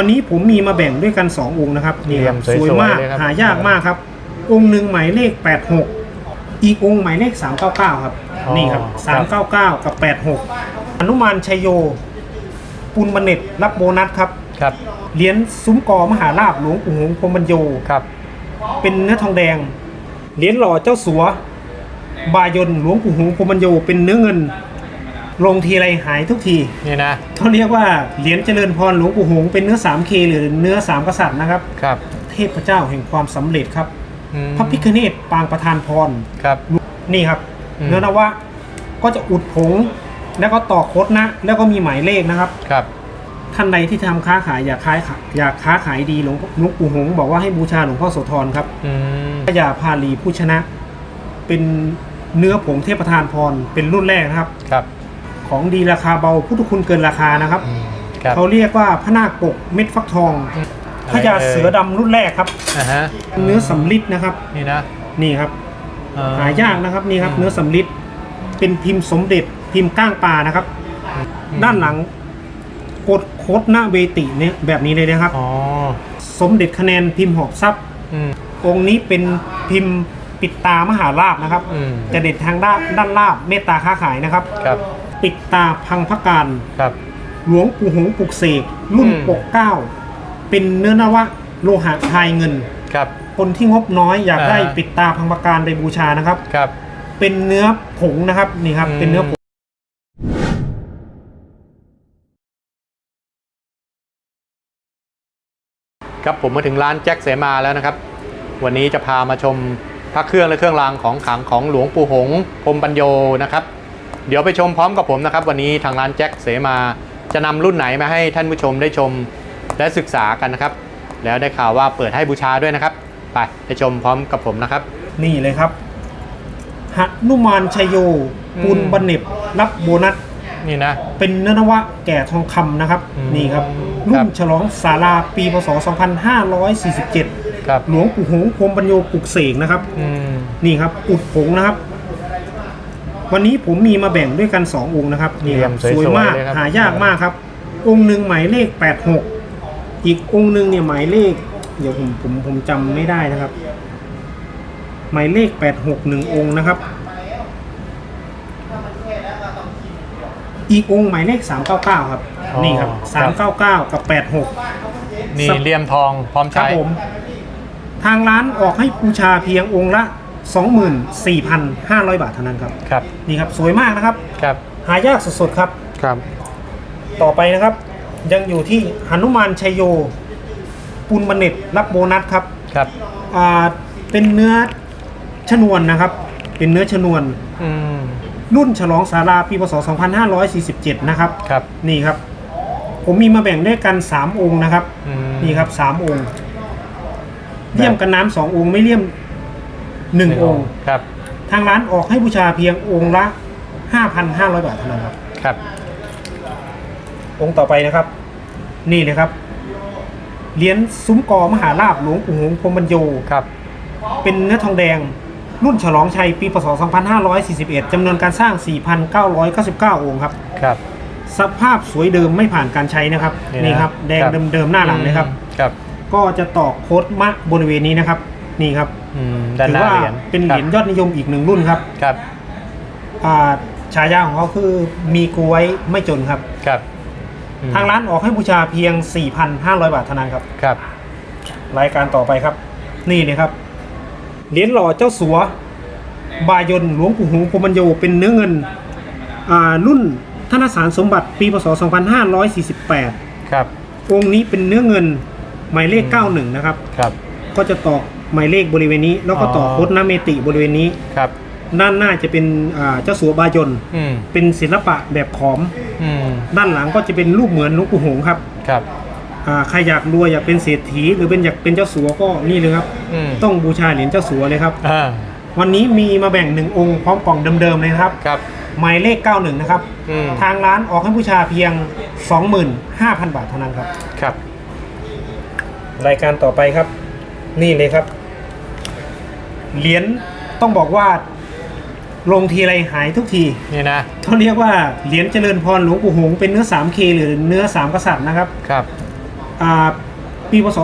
วันนี้ผมมีมาแบ่งด้วยกัน 2 องค์นะครับนี่ครับเลี่ยมสวยๆมากเลยครับหายากมากครับ องค์หนึ่งหมายเลข 86 อีกองค์หมายเลข 399 ครับอ๋อนี่ครับครับ 399 กับ 86อนุมานชัยโย ปุณบันเน็ตรับโบนัสครับครับเหรียญซุ้มกอมหาลาบหลวงปู่หงส์พรหมบรรโยครับ เป็นเนื้อทองแดงเหรียญหล่อเจ้าสัว บายนหลวงปู่หงส์พรหมบรรโยเป็นเนื้อเงิน ลงทีไรหายทุกทีนี่นะเขาเรียกว่าเหรียญเจริญพรหลวงปู่หงส์เป็นเนื้อ 3K หรือเนื้อสามกษัตริย์นะครับ ครับ เทพเจ้าแห่งความสำเร็จครับอืมพระพิฆเนศปางประธานพรครับนี่ครับอืมเนื้อนวะก็จะอุดผง แล้วก็ต่อโคดนะ แล้วก็มีหมายเลขนะครับครับ ท่านใดที่ทำค้าขายอยากค้าขายอยากค้าขายดีหลวงหลวงปู่หงส์บอกว่าให้บูชาหลวงพ่อโสธรครับอืมพระยาพาลีผู้ชนะ เป็นเนื้อผงเทพประธานพรเป็นรุ่นแรกนะครับครับ ของดีราคาเบาพุทธคุณเกินราคานะครับ อืมครับเขาเรียกว่าพระนาคปกเม็ดฟักทองพระยาเสือดำรุ่นแรกครับ อ่าฮะเนื้อสำลิดนะครับ นี่นะนี่ครับเอ่อหายากนะครับนี่ครับ อืม เนื้อสำลิดเป็นพิมพ์สมเด็จพิมพ์ก้างปลานะครับด้านหลังกดโคดหน้าเวติเนี่ยแบบนี้เลยนะครับ อ๋อสมเด็จคะแนนพิมพ์หอบทรัพย์ อืม องค์นี้เป็นพิมพ์ปิดตามหาลาบนะครับ อืม จะเด็ดทางด้านด้านลาบเมตตาค้าขายนะครับ ครับ ปิดตาพังพระการ ครับ หลวงปู่หงส์ปลุกเสกรุ่นอืม ปกเก้าเป็นเนื้อนวะโลหะทายเงิน ครับ คนที่งบน้อยอยากได้อ่าปิดตาพังประการไปบูชานะครับ ครับ เป็นเนื้อผงนะครับนี่ครับ อืม เป็นเนื้อผงครับผมมาถึงร้านแจ็คเสมาแล้วนะครับ วันนี้จะพามาชมพระเครื่องและเครื่องรางของขลังของหลวงปู่หงส์พรหมปัญโยนะครับ เดี๋ยวไปชมพร้อมกับผมนะครับ วันนี้ทางร้านแจ็คเสมาจะนำรุ่นไหนมาให้ท่านผู้ชมได้ชมและศึกษากันนะครับ แล้วได้ข่าวว่าเปิดให้บูชาด้วยนะครับ ไปไปชมพร้อมกับผมนะครับ นี่เลยครับหนุมานชัยโยอืมปุณบันเน็บรับโบนัสนี่นะเป็นเนื้อนวะแก่ทองคำนะครับอืมนี่ครับครัรุ่บนฉลองศาลาปีพศ 2547ครับหลวงปู่หงส์พรหมปัญโยปลุกเสกนะครับอืมนี่ครับ อุดผงนะครับ วันนี้ผมมีมาแบ่งด้วยกัน 2 องค์นะครับนี่ครับเลี่ยมสวยๆมากเลยครับหายากมากครับ องค์หนึ่งหมายเลข 86 อีกองค์หนึ่งเนี่ยหมายเลข เดี๋ยวผมผมผมจำไม่ได้นะครับ หมายเลข 86หนึ่งองค์นะครับ อีกองค์หมายเลข 399 ครับอ๋อนี่ครับครับ 399 กับ 86 นี่สับเหลี่ยมทองพร้อมครับใช้ผมทางร้านออกให้บูชาเพียงองค์ละ 24,500 บาทเท่านั้นครับ ครับ นี่ครับสวยมากนะครับ ครับ หายากสุดๆครับ ครับ ต่อไปนะครับ ยังอยู่ที่หนุมานชัยโย ปุณบันเน็ตรับโบนัสครับ ครับ อ่า เป็นเนื้อชนวนนะครับ เป็นเนื้อชนวน อืม รุ่นฉลองศาลาปีพศ 2547 นะครับ ครับ นี่ครับ ผมมีมาแบ่งด้วยกัน 3 องค์นะครับ อืม นี่ครับสามองค์ เลี่ยมกันน้ำสององค์ไม่เลี่ยม หนึ่งองค์ครับทางร้านออกให้บูชาเพียงองค์ละ5,500บาทเท่านั้นครับ ครับ องค์ต่อไปนะครับ นี่เลยครับเหรียญซุ้มกอมหาลาบหลวงปู่หงส์พรหมบรรโยครับ เป็นเนื้อทองแดง รุ่นฉลองชัยปีพศ 2541จำนวนการสร้าง 4,999 องค์ครับ ครับ สภาพสวยเดิมไม่ผ่านการใช้นะครับ นี่นะนี่ครับ แดงครับเดิมๆหน้าหลังเลยครับ ครับ ก็จะตอกโค้ดมะบริเวณนี้นะครับ นี่ครับ อืมด้านถืหน้าว่าเหรียญเป็นเหรียญยอดนิยมอีกหนึ่งรุ่นครับครับอ่าฉายาของเขาคือมีกล้วยไม่จนครับ ครับอืมทางร้านออกให้บูชาเพียง 4,500 บาทเท่านั้นครับ ครับ รายการต่อไปครับ นี่เลยครับ เหรียญหล่อเจ้าสัว บายนหลวงปู่หงส์พรหมบรรโยเป็นเนื้อเงิน อ่ารุ่นธนสารสมบัติปีพศ 2548 ครับองค์นี้เป็นเนื้อเงินหมายเลข 91 นะครับ ครับก็จะตอก หมายเลขบริเวณนี้ แล้วก็ต่อออ โค้ดน้ำเมติบริเวณนี้ ครับด้านหน้าจะเป็นอ่าเจ้าสัวบายนอืมเป็นศิลปะแบบขอม อืมด้านหลังก็จะเป็นรูปเหมือนหลวงปู่หงส์ครับครับอ่าใครอยากรวยอยากเป็นเศรษฐี หรือเป็นอยากเป็นเจ้าสัวก็นี่เลยครับ อืมต้องบูชาเหรียญเจ้าสัวเลยครับ อ่าวันนี้มีมาแบ่งหนึ่งองค์พร้อมกล่องเดิมๆเลยนะครับ ครับหมายเลข 91 นะครับ อืมทางร้านออกให้บูชาเพียง 25,000 บาทเท่านั้นครับ ครับ รายการต่อไปครับ นี่เลยครับ เหรียญต้องบอกว่า ลงทีไรหายทุกทีนี่นะเขาเรียกว่าเหรียญเจริญพรหลวงปู่หงส์เป็นเนื้อ 3K หรือเนื้อ 3 กษัตริย์นะครับครับอ่าปีพศ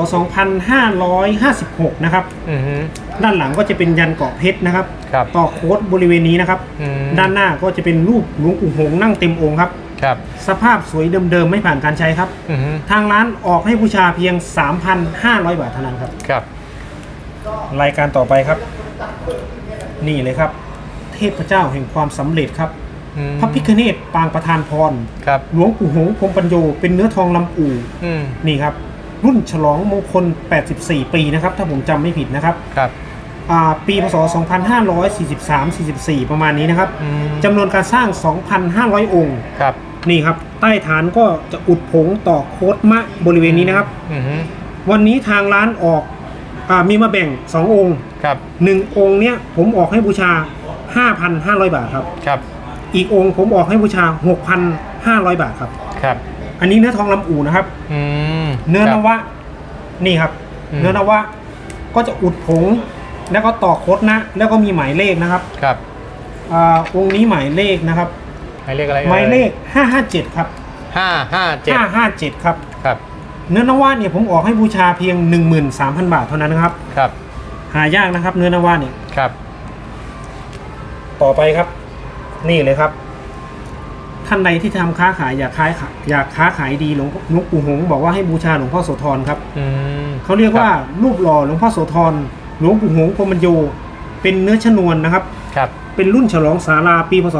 2556 นะครับอือฮึ ด้านหลังก็จะเป็นยันเกาะเพชรนะครับ ครับต่อโค้ดบริเวณนี้นะครับ อืม ด้านหน้าก็จะเป็นรูปหลวงปู่หงส์นั่งเต็มองค์ครับ ครับสภาพสวยเดิมๆไม่ผ่านการใช้ครับ อือฮึทางร้านออกให้บูชาเพียง 3,500 บาทเท่านั้นครับ ครับ รายการต่อไปครับ นี่เลยครับ เทพเจ้าแห่งความสำเร็จครับอืมพระพิฆเนศปางประธานพรครับหลวงปู่หงส์พรหมปัญโยเป็นเนื้อทองลำอู่อืมนี่ครับ รุ่นฉลองมงคล 84 ปีนะครับ ถ้าผมจำไม่ผิดนะครับครับอ่าปีพศ 2543-44 ประมาณนี้นะครับอืมจำนวนการสร้าง 2,500 องค์ครับนี่ครับ ใต้ฐานก็จะอุดผงต่อโคดมะบริเวณนี้นะครับอือฮึวันนี้ทางร้านออกอามีมาแบ่ง 2 องค์ ครับ1องค์เนี้ยผมออกให้บูชา 5,500 บาทครับ ครับ อีกองค์ผมออกให้บูชา 6,500 บาทครับ ครับ อันนี้เนื้อทองลำอู่นะครับ อืมเนื้อคนรับวะนี่ครับอืมเนื้อนวะก็จะอุดผง แล้วก็ต่อโคดนะ แล้วก็มีหมายเลขนะครับครับอาองค์นี้หมายเลขนะครับ หมายเลขอะไรอ่หมายเลข 557 ครับ ห้าห้าเจ็ด557 ครับ ครับ เนื้อนวะเนี่ยผมออกให้บูชาเพียง 13,000 บาทเท่านั้นนะครับ ครับ หายากนะครับ เนื้อนวะเนี่ยครับ ต่อไปครับ นี่เลยครับ ท่านใดที่ทำค้าขายอยากค้าขายอยากค้าขายดีหลวงหลวงปู่หงส์บอกว่าให้บูชาหลวงพ่อโสธรครับอืมเขาเรียกว่ารูปหล่อหลวงพ่อโสธรหลวงปู่หงส์พรหมโยเป็นเนื้อชนวนนะครับ ครับ เป็นรุ่นฉลองศาลาปีพศ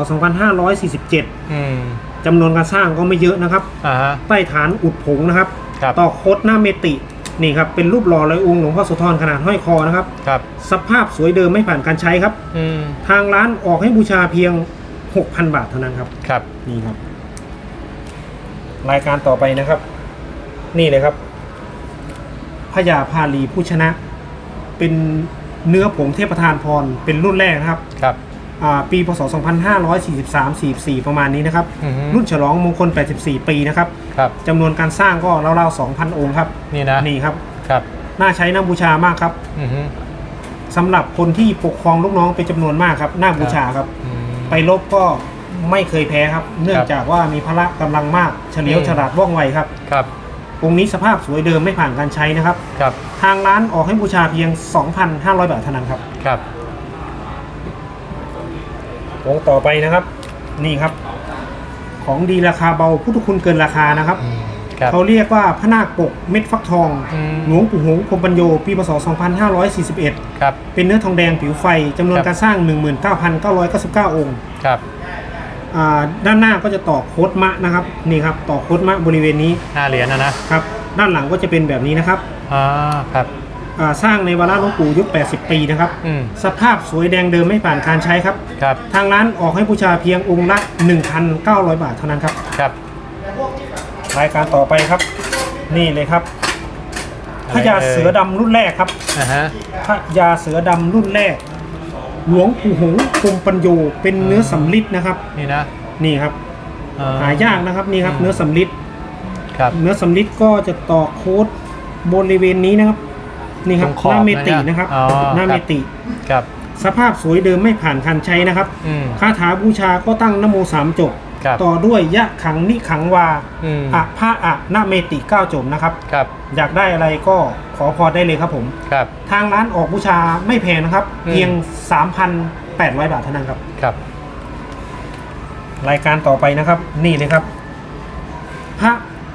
2547อืมจำนวนการสร้างก็ไม่เยอะนะครับอ่าฮะใต้ฐานอุดผงนะครับครับ ต่อโคดหน้าเมติ นี่ครับเป็นรูปหล่อลอยองค์หลวงพ่อโสธรขนาดห้อยคอนะครับ ครับ สภาพสวยเดิมไม่ผ่านการใช้ครับ อืม ทางร้านออกให้บูชาเพียง 6,000 บาทเท่านั้นครับ ครับ นี่ครับ รายการต่อไปนะครับ นี่เลยครับพญาพาลีผู้ชนะ เป็นเนื้อผงเทพประธานพรเป็นรุ่นแรกนะครับ ครับอ่า ปีพศ 2543-44 ประมาณนี้นะครับ อือฮึรุ่นฉลองมงคล 84 ปีนะครับครับ จำนวนการสร้างก็ราวๆ2,000 องค์ครับ นี่นะนี่ครับ ครับน่าใช้น่าบูชามากครับอือฮึสำหรับคนที่ปกครองลูกน้องเป็นจำนวนมากครับ น่าบูชาครับ อืม ไปลบก็ไม่เคยแพ้ครับ เนื่องจากว่ามีพละกำลังมาก เฉลียวอืม ฉลาดว่องไวครับครับองค์นี้สภาพสวยเดิมไม่ผ่านการใช้นะครับ ครับทางร้านออกให้บูชาเพียง 2,500 บาทเท่านั้นครับ ครับ องต่อไปนะครับ นี่ครับ ของดีราคาเบาพุทธคุณเกินราคานะครับ ครับ เขาเรียกว่าพระนาคปกเม็ดฟักทอง อืม หลวงปู่หงส์พรหมปัญโยปีพศ 2541 ครับ เป็นเนื้อทองแดงผิวไฟจำนวนครับ การสร้าง 19,999 องค์ครับอ่าด้านหน้าก็จะต่อโคดมะนะครับ นี่ครับ ต่อโคดมะบริเวณนี้หน้าเหรียญนะนะครับ ด้านหลังก็จะเป็นแบบนี้นะครับ อ่าครับ อ่าสร้างในวาระหลวงปู่ยุค 80 ปีนะครับ อืม สภาพสวยแดงเดิมไม่ผ่านการใช้ครับ ครับ ทางร้านออกให้บูชาเพียงองค์ละ 1,900 บาทเท่านั้นครับ ครับรายการต่อไปครับ นี่เลยครับพญาเสือดำรุ่นแรกครับ อ่าฮะพญาเสือดำรุ่นแรก หลวงปู่หงส์พรหมปัญโยเป็นเนื้อสำลิดนะครับ นี่นะนี่ครับอ่หายากนะครับนี่ครับ อืม เนื้อสำลิดครับ เนื้อสำลิดก็จะต่อโค้ดบริเวณนี้นะครับ นี่ครับตรงขอบหน้าเมตินะนะครับอ๋อหน้าคเมรับติ ครับ สภาพสวยเดิมไม่ผ่านการใช้นะครับอืม คาถาบูชาก็ตั้งนโมสามจบ ครับต่อด้วยยะขังนิขังวาอืม อะพระอะนาเมติเก้าจบนะครับ ครับอยากได้อะไรก็ขอพรได้เลยครับผม ครับ ทางร้านออกบูชาไม่แพงนะครับ อืม เพียง 3,800 บาทเท่านั้นครับ ครับ รายการต่อไปนะครับ นี่เลยครับ พระ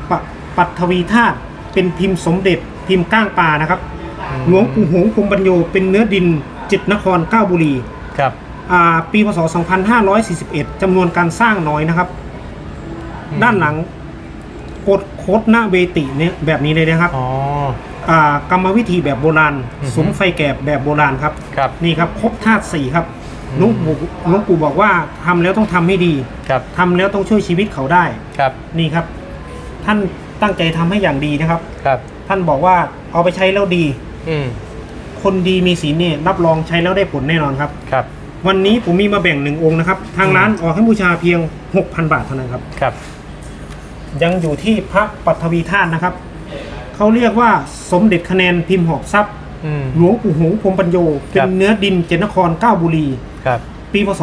ปะปัทวีธาตุเป็นพิมพ์สมเด็จพิมพ์ก้างปลานะครับอืม หลวงปู่หงส์พรหมปัญโยเป็นเนื้อดินจิตรนครเก้าบุรีครับอ่าปีพศ 2541จำนวนการสร้างน้อยนะครับอืมด้านหลังกดโคดหน้าเวติเนี่ยแบบนี้เลยนะครับอ๋อ อ่ากรรมวิธีแบบโบราณอือฮึ สมไฟแกบแบบโบราณครับ ครับ นี่ครับครบธาตุสี่ครับอืมหลวงปู่หลวงปู่บอกว่าทำแล้วต้องทำให้ดีครับทำแล้วต้องช่วยชีวิตเขาได้ ครับนี่ครับ ท่านตั้งใจทำให้อย่างดีนะครับ ครับ ท่านบอกว่าเอาไปใช้แล้วดี อืมคนดีมีศีลเนี่ยรับรองใช้แล้วได้ผลแน่นอนครับ ครับ วันนี้ผมมีมาแบ่งหนึ่งองค์นะครับ ทางอืมร้านออกให้บูชาเพียง 6,000 บาทเท่านั้นครับ ครับ ยังอยู่ที่พระปัทวีธาตุนะครับ เขาเรียกว่าสมเด็จคะแนนพิมพ์หอบทรัพย์ อืม หลวงปู่หงส์พรหมปัญโยเป็ครันบเนื้อดินเจนนครเก้าบุรี ครับ ปีพศ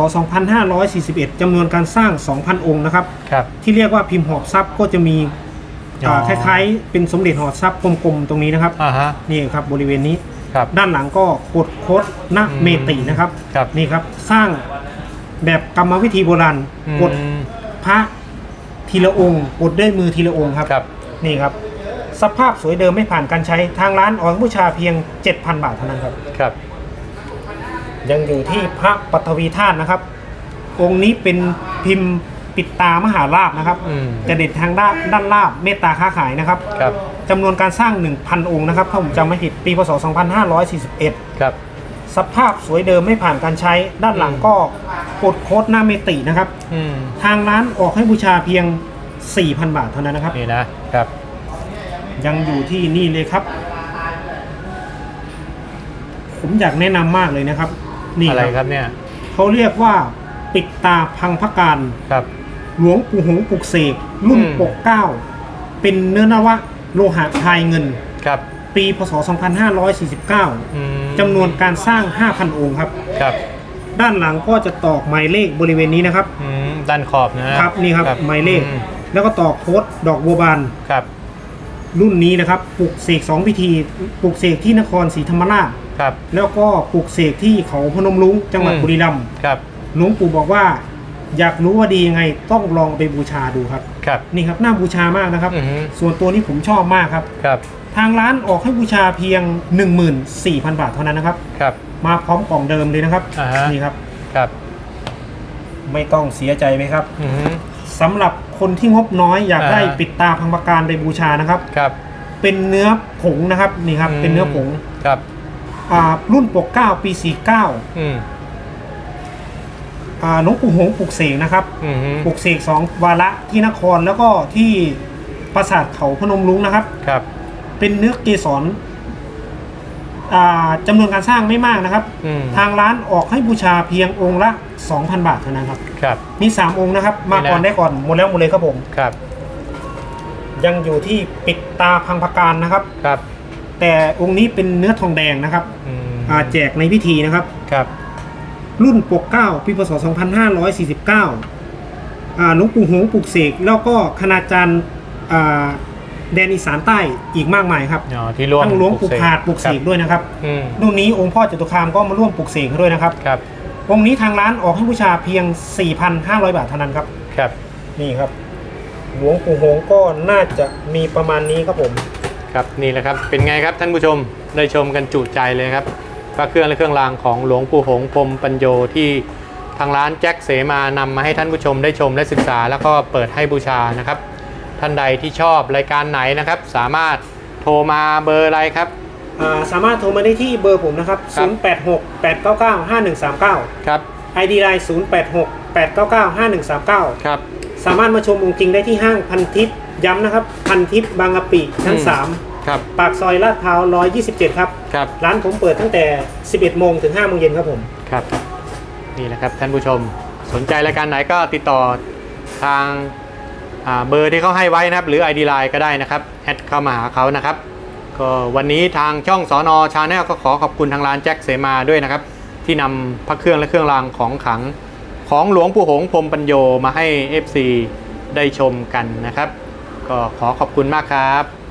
2541จำนวนการสร้าง 2,000 องค์นะครับ ครับ ที่เรียกว่าพิมพ์หอบทรัพย์ก็จะมี อ๋ออ่าคล้ายๆ เป็นสมเด็จหอทรัพย์กลมๆตรงนี้นะครับอ่าฮะนี่ครับบริเวณนี้ ครับ ด้านหลังก็กดโคดนาคอืมเมตินะครับครับ นี่ครับสร้างแบบกรรมวิธีโบราณอืมกดพระทีละองค์กดด้วยมือทีละองค์ครับครับ นี่ครับ สภาพสวยเดิมไม่ผ่านการใช้ทางร้านออกบูชาเพียง 7,000 บาทเท่านั้นครับ ครับ ยังอยู่ที่พระปัทวีธาตุนะครับ องค์นี้เป็นพิมพ์ ปิดตามหาราบนะครับอืม จะเด็ดทางด้านด้านลาบเมตตาค้าขายนะครับครับจำนวนการสร้าง 1,000 องค์นะครับถ้าผมจำไม่ผิดปีพศ 2541 ครับ สภาพสวยเดิมไม่ผ่านการใช้ด้านหลังก็กดโค้ดหน้าเมตินะครับ อืมทางร้านออกให้บูชาเพียง 4,000 บาทเท่านั้นนะครับ นี่นะครับ ยังอยู่ที่นี่เลยครับ ผมอยากแนะนำมากเลยนะครับ นี่อะไรคครับรับเนี่ยเขาเรียกว่าปิดตาพังพการครับ หลวงปู่หงส์ปลุกเสกรุ่นอืมปกเกล้าเป็นเนื้อนวะโลหะทายเงิน ครับ ปีพศ2549อืมจำนวนการสร้าง 5,000 องค์ครับ ครับด้านหลังก็จะตอกหมายเลขบริเวณนี้นะครับ อืมด้านขอบนะครับนี่ครับหมายเลข อืมแล้วก็ตอกโค้ดดอกบัวบาน ครับ รุ่นนี้นะครับปลุกเสกสองพิธีปลุกเสกที่นครศรีธรรมราช ครับ แล้วก็ปลุกเสกที่เขาพนมรุ้งจังหวัดอืม บุรีรัมย์ครับ หลวงปู่บอกว่า อยากรู้ว่าดียังไงต้องลองไปบูชาดูครับ ครับ นี่ครับน่าบูชามากนะครับ อือฮึ ส่วนตัวนี้ผมชอบมากครับ ครับทางร้านออกให้บูชาเพียง 14,000 บาทเท่านั้นนะครับ ครับ มาพร้อมกล่องเดิมเลยนะครับ อ่าฮะ นี่ครับ ครับไม่ต้องเสียใจไหมครับอืมสำหรับคนที่งบน้อยอยากอ่า ได้ปิดตาพังประการไปบูชานะครับ ครับ เป็นเนื้อผงนะครับนี่ครับเป็นเนื้อผงครับ อ่ารุ่นปกเกล้าปี49อืมอ่า หลวงปู่หงส์ปลุกเสกนะครับอืมปลุกเสกสองวาระที่นครแล้วก็ที่ปราสาทเขาพนมรุ้งนะครับ ครับ เป็นเนื้อเกสรอ่าจำนวนการสร้างไม่มากนะครับ อืมทางร้านออกให้บูชาเพียงองค์ละ 2,000 บาทเท่านั้นครับ ครับ มี 3 องค์นะครับ มาก่อนนี่นะได้ก่อนหมดแล้วหมดเลยครับผม ครับ ยังอยู่ที่ปิดตาพังพการนะครับ ครับแต่องค์นี้เป็นเนื้อทองแดงนะครับอืมอ่าแจกในพิธีนะครับ ครับ รุ่นปกเกล้าปีพศ 2549อ่าหลวงปู่หงส์ปลุกเสกแล้วก็คณาจารย์อ่าแดนอีสานใต้อีกมากมายครับอ๋อที่ร่วมทั้งหลวงปู่ขาดปลุกเสกครับด้วยนะครับอืมรุ่นนี้องค์พ่อจตุคามก็มาร่วมปลุกเสกให้ด้วยนะครับ ครับองค์นี้ทางร้านออกให้บูชาเพียง 4,500 บาทเท่านั้นครับ ครับนี่ครับ หลวงปู่หงส์ก็น่าจะมีประมาณนี้ครับผม ครับนี่แหละครับเป็นไงครับท่านผู้ชมได้ชมกันจุใจเลยครับ พระเครื่องและเครื่องรางของหลวงปู่หงส์พรหมปัญโยที่ทางร้านแจ็คเสมานำมาให้ท่านผู้ชมได้ชมและศึกษา แล้วก็เปิดให้บูชานะครับ ท่านใดที่ชอบรายการไหนนะครับ สามารถโทรมาเบอร์อะไรครับอ่าสามารถโทรมาได้ที่เบอร์ผมนะครับครับ086 899ครับ5139 ID Line 086 899 5139 ครับ สามารถมาชมองค์จริงได้ที่ห้างพันทิพย์ย้ำนะครับ พันทิพย์บางกะปิชั้นอืม ครับ3ปากซอยลาดพร้าว127 ครับ ครับ ร้านผมเปิดตั้งแต่ 11 โมงถึง 5 โมงเย็นครับผม ครับ นี่แหละครับท่านผู้ชม สนใจรายการไหนก็ติดต่อทางอ่าเบอร์ที่เขาให้ไว้นะครับ หรือ ID Line ก็ได้นะครับ แอดเข้ามาหาเขานะครับ ก็วันนี้ทางช่องสอนอชาแนลก็ขอขอบคุณทางร้านแจ็คเสมาด้วยนะครับ ที่นำพระเครื่องและเครื่องรางของขลังของหลวงปู่หงส์พรหมปัญโยมาให้ FC ได้ชมกันนะครับ ก็ขอขอบคุณมากครับ